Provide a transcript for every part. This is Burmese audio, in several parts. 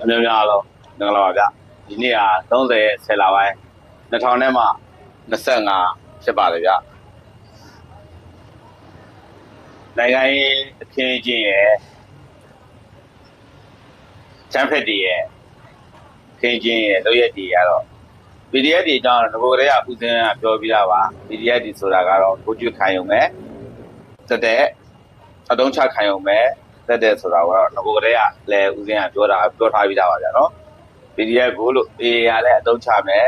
အများများလုံးမင်္ဂလာပါဗျဒီနေ့က30ရက်10လပိုင်း2000နဲ့မှ25ဖြစ်ပါတယ်ဗျနိုင်ငံရေးအခင်းအကျင်းရဲ့ချမ်းဖက်တီရဲ့အခင်းအကျင်းရဲ့လုပ်ရက်တီကတော့ PDF ဒီအကြောင်းတော့ဒီကတည်းကဦးစင်းကပြောပြတာပါ PDF ဒီဆိုတာကတော့ကိုကျွတ်ခိုင်ုံပဲတက်တဲ့အတုံးချခိုင်ုံပဲ တက်တဲ့ဆိုတာကတော့ဒီကတည်းကလည်းဦးစင်းကပြောတာပြောထားပြီးသားပါဗျာနော် PDF ကိုလို့ AA ရလည်းအတုံးချမယ်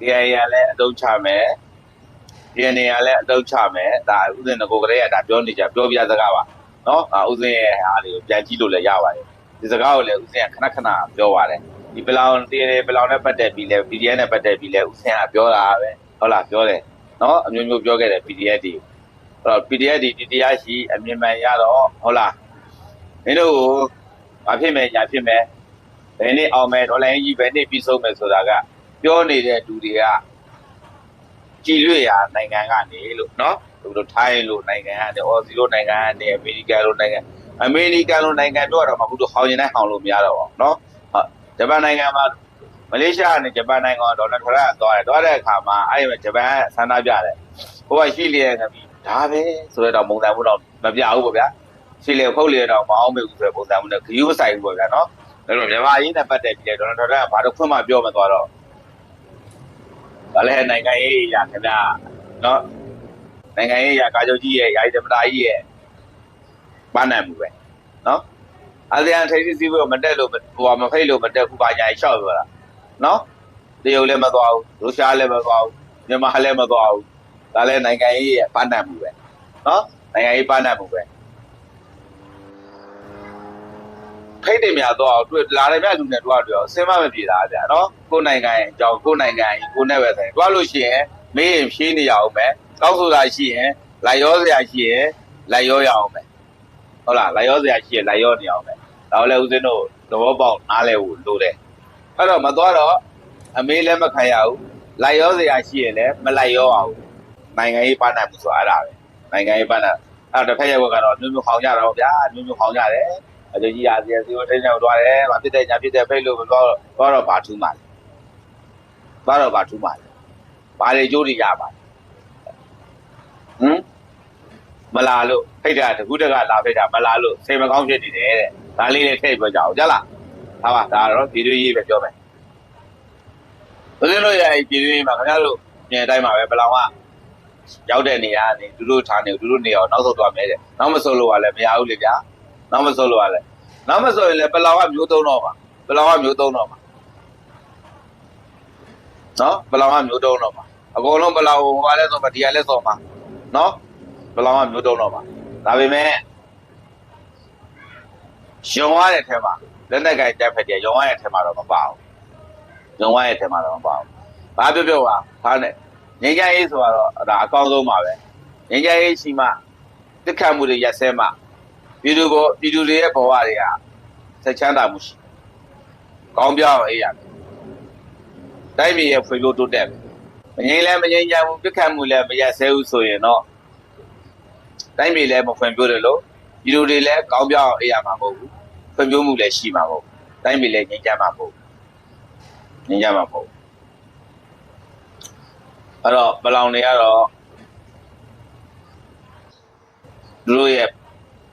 DIA ရလည်းအတုံးချမယ် DNA ရလည်းအတုံးချမယ်ဒါဦးစင်းဒီကတည်းကဒါပြောနေကြပြောပြစကားပါနော်အာဦးစင်းရဲ့အားလေးကိုပြန်ကြည့်လို့လည်းရပါတယ်ဒီစကားကိုလည်းဦးစင်းကခဏခဏပြောပါတယ်ဒီပလောင်တည်တယ်ပလောင်နဲ့ပတ်သက်ပြီးလဲ PDF နဲ့ပတ်သက်ပြီးလဲဦးဆင်းကပြောတာပဲဟုတ်လားပြောတယ်နော်အမျိုးမျိုးပြောခဲ့တယ် PDF တွေအဲ့တော့ PDF တွေဒီတရားရှိအမြင်မှန်ရတော့ဟုတ်လား မင်းတို့ကိုဘာဖြစ်မယ်ညာဖြစ်မယ်ဘယ်နေ့အောင်မယ်ဒေါ်လာကြီးဘယ်နေ့ပြီးဆုံးမယ်ဆိုတာကပြောနေတဲ့လူတွေကကြည်လွေရာနိုင်ငံကနေလို့နော်သူတို့ထိုင်းလို့နိုင်ငံကနေအော်စီလို့နိုင်ငံကနေအမေရိကန်လို့နိုင်ငံအမေရိကန်လို့နိုင်ငံတော့တော့မဟုတ်တော့ဟောင်းရင်တိုင်းဟောင်းလို့မရတော့ဘူးနော်ဟုတ်ဂျပန်နိုင်ငံမှာမလေးရှားနဲ့ဂျပန်နိုင်ငံဒေါ်လာထရသွားတယ်သွားတဲ့အခါမှာအဲ့ဒီမှာဂျပန်ဆန္ဒပြတယ်ဟိုကရှိလျက်နေပြီဒါပဲဆိုတော့မုံတန်မှုတော့မပြဘူးပေါ့ဗျာ ရှိလျက်ဖုတ်လျက်တော့မအောင်မေဘူးဆိုတဲ့ပုံစံမျိုးနဲ့ဂယူးဆိုင်ဘူးပေါ့ဗျာနော်အဲ့တော့မြန်မာရေးနဲ့ပတ်သက်ပြီးဒေါ်လာထရကဘာတော့ခွင့်မပြောမသွားတော့ဗလဲနိုင်ငံရေးရခင်ဗျာနော်နိုင်ငံရေးရာကာချုပ်ကြီးရဲ့ယာယီသမ္မတကြီးရဲ့ပန်းနိုင်မှုပဲနော်အာဆီယံထိပ်သီးစည်းဝေးကိုမတက်လို့ဟိုကမဖိတ်လို့မတက်ဘူးပါညာကြီးလျှောက်ပြောတာနော်တရုတ်လည်းမသွားဘူးရုရှားလည်းမသွားဘူးမြန်မာလည်းမသွားဘူးဒါလည်းနိုင်ငံရေးရဲ့ပန်းနိုင်မှုပဲနော်နိုင်ငံရေးပန်းနိုင်မှုပဲ ဖိတ်တယ်များတော့တွေ့လာတယ်များလူနဲ့တွေ့တော့အစင်းမမပြေတာဗျာနော်ကိုယ်နိုင်ငံရဲ့အကြောင်းကိုယ်နိုင်ငံကြီးကိုယ်နဲ့ပဲဆိုင်တွေ့လို့ရှိရင်မေးရင်ဖြေးနေရအောင်ပဲတောက်ဆိုတာရှိရင်လိုက်ရောစရာရှိရင်လိုက်ရောရအောင်ပဲဟုတ်လားလိုက်ရောစရာရှိရင်လိုက်ရောနေအောင်ပဲဒါလည်းဦးဇင်းတို့သဘောပေါက်နားလဲဖို့လိုတယ်အဲ့တော့မသွားတော့အမေးလည်းမခံရဘူးလိုက်ရောစရာရှိရင်လည်းမလိုက်ရောအောင်နိုင်ငံရေးပန်းနိုင်မှုဆိုတာအဲ့ဒါပဲနိုင်ငံရေးပန်းနိုင်အဲ့တော့တစ်ဖက်ရဲ့ဘက်ကတော့မျိုးမျိုးခေါင်းကြတာပေါ့ဗျာမျိုးမျိုးခေါင်းကြတယ် အကြကြီးအာဆီယံစီဝထိန်းချုပ်သွားတယ်။မဖြစ်တဲ့ညာဖြစ်တဲ့ဖိတ်လို့မသွားတော့သွားတော့ဘာထူးမှလဲ။သွားတော့ဘာထူးမှလဲ။ဘာတွေကြိုးတွေရပါလဲ။ဟမ်မလာလို့ဖိတ်တာတကူးတကလာဖိတ်တာမလာလို့စိတ်မကောင်းဖြစ်နေတယ်တဲ့။ဒါလေးနဲ့ထည့်ပြောကြအောင်ကြားလား။ဟာပါဒါတော့ပြည်သူရေးပဲပြောမယ်။ဘယ်လိုလဲရပြည်သူရေးမှာခင်ဗျားတို့မြင်တဲ့အတိုင်းပါပဲဘယ်လောက်ကရောက်တဲ့နေရာကနေသူတို့ထားနေသူတို့နေရာကိုနောက်ဆုတ်သွားမယ်တဲ့။နောက်မဆုတ်လို့ကလည်းမရဘူးလေဗျာ။ နောက်မစိုးလို့ရလဲနောက်မစိုးရင်လည်းပလောင်ကမျိုးသုံးတော့မှာပလောင်ကမျိုးသုံးတော့မှာနော်ပလောင်ကမျိုးသုံးတော့မှာအကုန်လုံးပလောင်ဟိုကလည်းဆိုမှာဒီကလည်းဆိုမှာနော်ပလောင်ကမျိုးသုံးတော့မှာဒါပေမဲ့ရုံရတဲ့ထဲမှာလက်နဲ့ကြိုက်တက်ဖက်တယ်ရုံရတဲ့ထဲမှာတော့မပါဘူးရုံရတဲ့ထဲမှာတော့မပါဘူးဘာပြောပြောပါဘာနဲ့ငင်းကြရေးဆိုတော့ဒါအကောင်းဆုံးပါပဲငင်းကြရေးရှိမှတစ်ခတ်မှုတွေရက်စဲမှ ပြည်သူကိုပြည်သူတွေရဲ့ဘဝတွေကစိတ်ချမ်းသာမှုရှိကောင်းပြောင်းအေးရတယ်တိုင်းပြည်ရဲ့ဖွံ့ဖြိုးတိုးတက်မငြိမ်းလဲမငြိမ်းချမ်းဘူးပြစ်ခတ်မှုလဲမရက်ဆဲဘူးဆိုရင်တော့တိုင်းပြည်လည်းမဖွံ့ဖြိုးတယ်လို့ပြည်သူတွေလည်းကောင်းပြောင်းအေးရမှာမဟုတ်ဘူးဖွံ့ဖြိုးမှုလည်းရှိမှာမဟုတ်ဘူးတိုင်းပြည်လည်းငြိမ်းချမ်းမှာမဟုတ်ဘူးငြိမ်းချမ်းမှာမဟုတ်ဘူးအဲ့တော့ပလောင်တွေကတော့သူတို့ရဲ့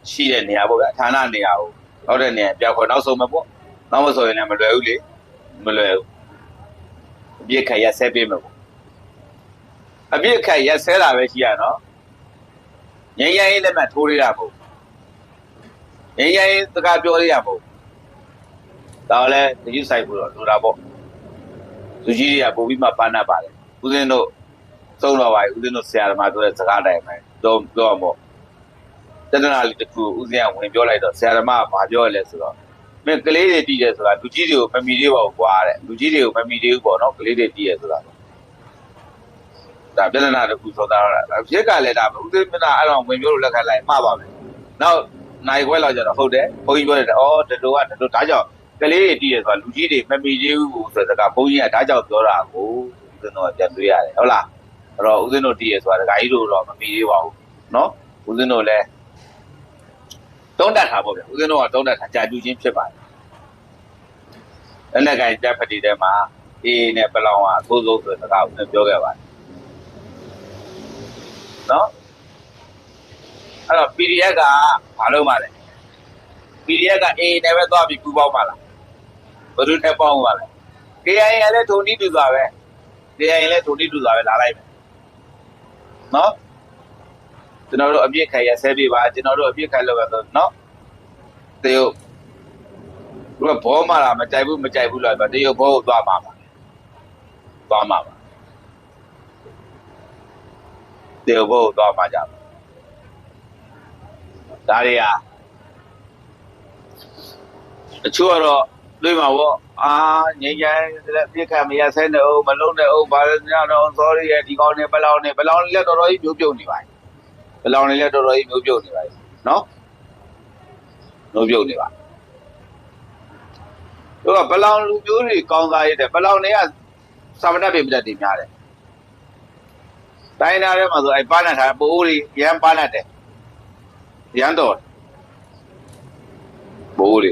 ရှိတဲ့နေရာပေါ့ဗျာဌာနနေရာကိုနောက်တဲ့နေရာပြောက်ခေါ်နောက်ဆုံးမပေါ့နောက်မဆိုရင်လည်းမလွယ်ဘူးလေမလွယ်ဘူးအပြစ်ခက်ရဆဲပေးမယ်ပေါ့အပြစ်ခက်ရဆဲတာပဲရှိရနော်ငြိမ်းချမ်းရေးလက်မှတ်ထိုးရတာပေါ့ငြိမ်းချမ်းရေးစကားပြောရရပေါ့ဒါလည်းတယူဆိုင်ဖို့တော့လိုတာပေါ့သူကြီးတွေကပုံပြီးမှပန်းနာပါတယ်ဦးစင်းတို့သုံးတော်ပါဦးစင်းတို့ဆရာသမားတို့ရဲ့စကားတိုင်းပဲတော့တော့ပေါ့ ရမို့တဒနာလေးတစ်ခုဦးဇင်းကဝင်ပြောလိုက်တော့ဆရာဓမ္မကဘာပြောရလဲဆိုတော့မင်းကလေးတွေတည်တယ်ဆိုတာလူကြီးတွေကိုမမီသေးပါဘူးကွာတဲ့လူကြီးတွေကိုမမီသေးဘူးပေါ့နော်ကလေးတွေတည်ရဆိုတာဒါပြဿနာတစ်ခုဆိုတာဒါပြက်ကလည်းဒါဦးဇင်းမနာအဲ့တော့ဝင်ပြောလို့လက်ခံလိုက်မှားပါမယ်နောက်နိုင်ခွဲလောက်ကြတော့ဟုတ်တယ်ဘုန်းကြီးပြောတယ်အော်ဒီလိုကဒီလိုဒါကြောင့်ကလေးတွေတည်ရဆိုတာလူကြီးတွေမမီသေးဘူးဆိုတဲ့စကားဘုန်းကြီးကဒါကြောင့်ပြောတာကိုဦးဇင်းတို့ကပြန်တွေးရတယ်ဟုတ်လားအဲ့တော့ဦးဇင်းတို့တည်ရဆိုတာဒကာကြီးတို့တော့မမီသေးပါဘူးနော်ဦးဇင်းတို့လည်း တုံးတက်တာပေါ့ဗျာဦးဇင်းတို့ကတုံးတက်တာကြာကျူးချင်းဖြစ်ပါတယ်လက်နက်ကင်တပ်ဖတီထဲမှာအေးနဲ့ပလောင်ကအဆိုးဆုံးဆိုတဲ့စကားကိုပြောခဲ့ပါတယ်နော်အဲ့တော့ PDF ကဘာလို့မှလဲ PDF ကအေးနဲ့ပဲသွားပြီးပူပေါင်းပါလားဘယ်သူနဲ့ပေါင်းပါလဲ KIA လည်းထုံနီးတူစွာပဲ KIA လည်းထုံနီးတူစွာပဲလာလိုက်မယ်နော် ကျွန်တော်တို့အပြစ်ခံရဆဲပြပါကျွန်တော်တို့အပြစ်ခံလို့ပဲဆိုနော်တရုတ်သူကဘောမာလာမကြိုက်ဘူးမကြိုက်ဘူးလားဆိုတရုတ်ဘောကိုသွားမှာပါသွားမှာပါတရုတ်ဘောကိုသွားမှာကြပါဒါတွေဟာတချို့ကတော့တွေးမှာပေါ့အာငိမ့်ချိုင်းလက်ပြစ်ခံမရဆဲနေအောင်မလုံးနဲ့အောင်ဘာလဲညတော့ sorry ရဲ့ဒီကောင်းနေဘယ်လောက်နေဘယ်လောက်လက်တော်တော်ကြီးမျိုးပြုတ်နေပါ ဘယ်လောက်နေလက်တော်တော်ကြီးမျိုးပြုတ်နေပါနော်မျိုးပြုတ်နေပါတို့ကဘလောင်လူမျိုးတွေကောင်းစားရတဲ့ဘလောင်တွေကစာမတတ်ပြမတတ်တွေများတယ်တိုင်းသားထဲမှာဆိုအဲပါဏတ်ထားပိုးတွေရမ်းပါဏတ်တယ်ရမ်းတော်ပိုးတွေ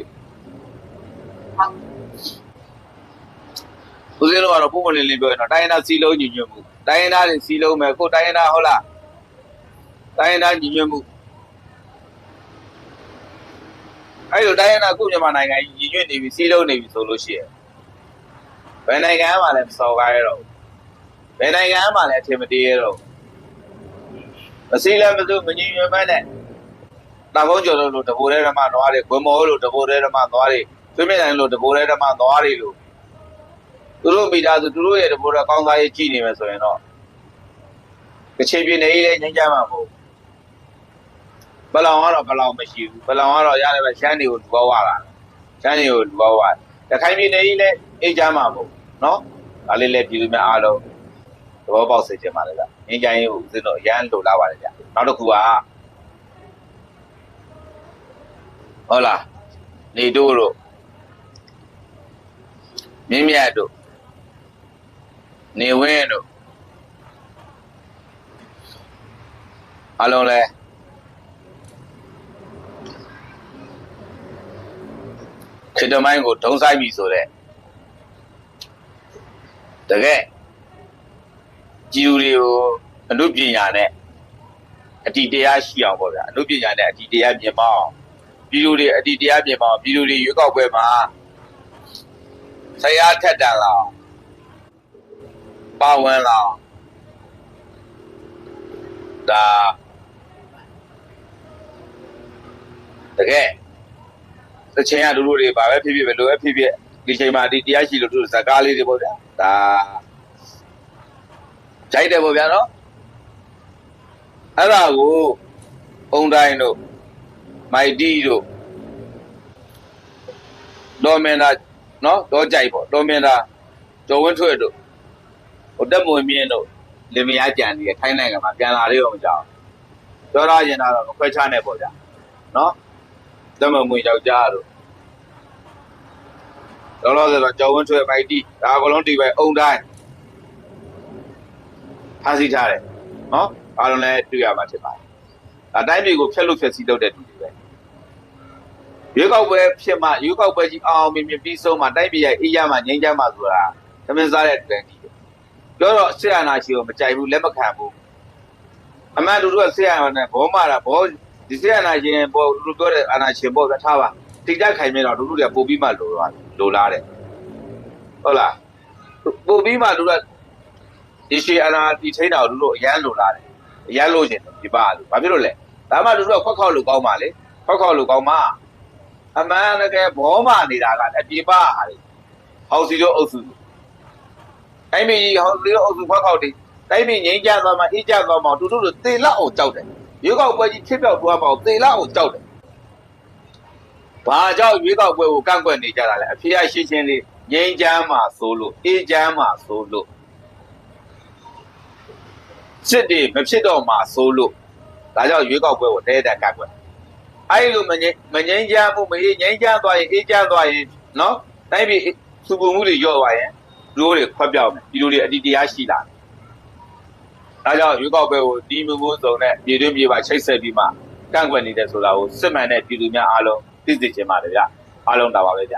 ဦးဇင်းတို့ကတော့ပုံမလင်းလင်းပြောရင်တော့တိုင်းသားစီလုံးညီညွတ်မှုတိုင်းသားတွေစီလုံးမယ်ကိုတိုင်းသားဟုတ်လား တိုင်းသားညီညွတ်မှုအဲ့လိုတိုင်းသားကိုမြန်မာနိုင်ငံညီညွတ်နေပြီစီလုံးနေပြီဆိုလို့ရှိရင်ဘယ်နိုင်ငံမှလည်းမစော်ကားရတော့ဘယ်နိုင်ငံမှလည်းအထင်မသေးရတော့မစီလည်းမသူမညီညွတ်မဲနဲ့တာဘုံကျော်လို့တဘိုးရဲဓမ္မသွားတယ်ခွေမောလို့တဘိုးရဲဓမ္မသွားတယ်သွေးမြနိုင်လို့တဘိုးရဲဓမ္မသွားတယ်လို့သူတို့မိသားစုသူတို့ရဲ့တဘိုးရဲကောင်းစားရေးကြည့်နေမယ်ဆိုရင်တော့ကချင်ပြည်နယ်ကြီးလည်းငြိမ်းချမ်းမှာမဟုတ် ဘလောင်ကတော့ဘလောင်မရှိဘူးဘလောင်ကတော့ရတယ်ပဲရှမ်းတွေကိုလူပေါဝလာရှမ်းတွေကိုလူပေါဝတခိုင်ပြည်နယ်ကြီးလည်းအေးချမ်းမှာမဟုတ်နော်ဒါလေးလည်းပြည်သူများအားလုံးသဘောပေါက်စေချင်ပါလေဗျငြိမ်းချမ်းရေးကိုဦးဇင်းတို့အရန်လိုလားပါတယ်ဗျနောက်တစ်ခုကဟုတ်လားနေတို့တို့မြင်းမြတ်တို့နေဝင်းတို့အလုံးလဲ ခေတ္တမိုင်းကိုဒုံဆိုင်ပြီဆိုတဲ့တကယ်ကြည်လူတွေကိုအနုပညာနဲ့အတီတရားရှိအောင်ပေါ့ဗျာအနုပညာနဲ့အတီတရားမြင်မအောင်ပြည်လူတွေအတီတရားမြင်မအောင်ပြည်လူတွေရွေးကောက်ပွဲမှာဆရာထက်တန်လာအောင်ပါဝင်လာအောင်ဒါတကယ် တချင်ရလူလူတွေဘာပဲဖြစ်ဖြစ်ပဲလိုပဲဖြစ်ဖြစ်ဒီချိန်မှာဒီတရားရှိလို့သူဇကားလေးတွေပေါ့ဗျာဒါကြိုက်တယ်ပေါ့ဗျာနော်အဲ့ဒါကိုအုံတိုင်းတို့မိုက်တီတို့တော်မင်တာနော်တော့ကြိုက်ပေါ့တော်မင်တာကျော်ဝင်းထွေတို့ဟိုတက်မွေမြင့်တို့လင်မယားကြံနေထိုင်းနိုင်ငံမှာပြန်လာလေးတော့မကြောက်ပြောရရင်တော့မခွဲခြားနဲ့ပေါ့ဗျာနော်တက်မွေယောက်ျားတို့ လောလောဆယ်တော့ကျော်ဝင်းထွေမိုက်တီဒါအကုန်လုံးဒီပဲအုံတိုင်းဖားစီထားတယ်နော်အားလုံးလည်းတွေ့ရမှာဖြစ်ပါတယ်ဒါတိုင်းပြည်ကိုဖျက်လို့ဖျက်ဆီးလုပ်တဲ့သူတွေပဲရွေးကောက်ပွဲဖြစ်မှရွေးကောက်ပွဲကြီးအောင်အောင်မြင်မြင်ပြီးဆုံးမှတိုင်းပြည်ရဲ့အေးရမှငြိမ်းချမ်းမှဆိုတာသမင်းစားတဲ့တန်တီးပြောတော့ဆရာနာရှိကိုမကြိုက်ဘူးလက်မခံဘူးအမှန်တူတူကဆရာနာနဲ့ဘောမာတာဘောဒီဆရာနာရှင်ဘောလူပြောတဲ့အာနာရှင်ဘောပဲထားပါတိကျခိုင်မြဲတော့လူလူတွေကပို့ပြီးမှလိုလာ လိုလားတဲ့ဟုတ်လားပို့ပြီးမှလူကဒီရှိအာနာဒီထိန်းတာကိုလူလူအရန်လိုလားတယ်အရန်လို့ရှင်ဒီပါလို့ဘာဖြစ်လို့လဲဒါမှလူလူကခွက်ခေါက်လို့ကောင်းပါလေခွက်ခေါက်လို့ကောင်းပါအမှန်တကယ်ဘောမာနေတာကအပြေပါဟာလေဟောက်စီတို့အုပ်စုတိုင်းပြည်ကြီးဟောက်စီတို့အုပ်စုခွက်ခေါက်တွေတိုင်းပြည်ငြိမ်းချမ်းသွားမှအေးချမ်းသွားမှတူတူတို့သေလောက်အောင်ကြောက်တယ်ရွေးကောက်ပွဲကြီးဖြစ်ပြောက်သွားမှသေလောက်အောင်ကြောက်တယ် ဘာကြောင့်ရွေးကောက်ပွဲကိုကန့်ကွက်နေကြတာလဲအဖေအရှင်းရှင်းလေးငြိမ်းချမ်းမှဆိုလို့အေးချမ်းမှဆိုလို့စစ်တွေမဖြစ်တော့မှဆိုလို့ဒါကြောင့်ရွေးကောက်ပွဲကိုတဲတဲကန့်ကွက်အဲ့လိုမငြိမ်းမငြိမ်းချမ်းမှုမအေးငြိမ်းချမ်းသွားရင်အေးချမ်းသွားရင်နော်တိုင်းပြည်စုပုံမှုတွေညော့သွားရင်လူတွေခွက်ပြောက်မယ်ဒီလိုတွေအတီတရားရှိလာတယ်ဒါကြောင့်ရွေးကောက်ပွဲကိုဒီမမိုးစုံနဲ့ပြည်တွင်းပြည်ပချိတ်ဆက်ပြီးမှကန့်ကွက်နေတယ်ဆိုတာကိုစစ်မှန်တဲ့ပြည်သူများအားလုံး သိသိချင်ပါတယ်ဗျအားလုံးတာပါပဲဗျ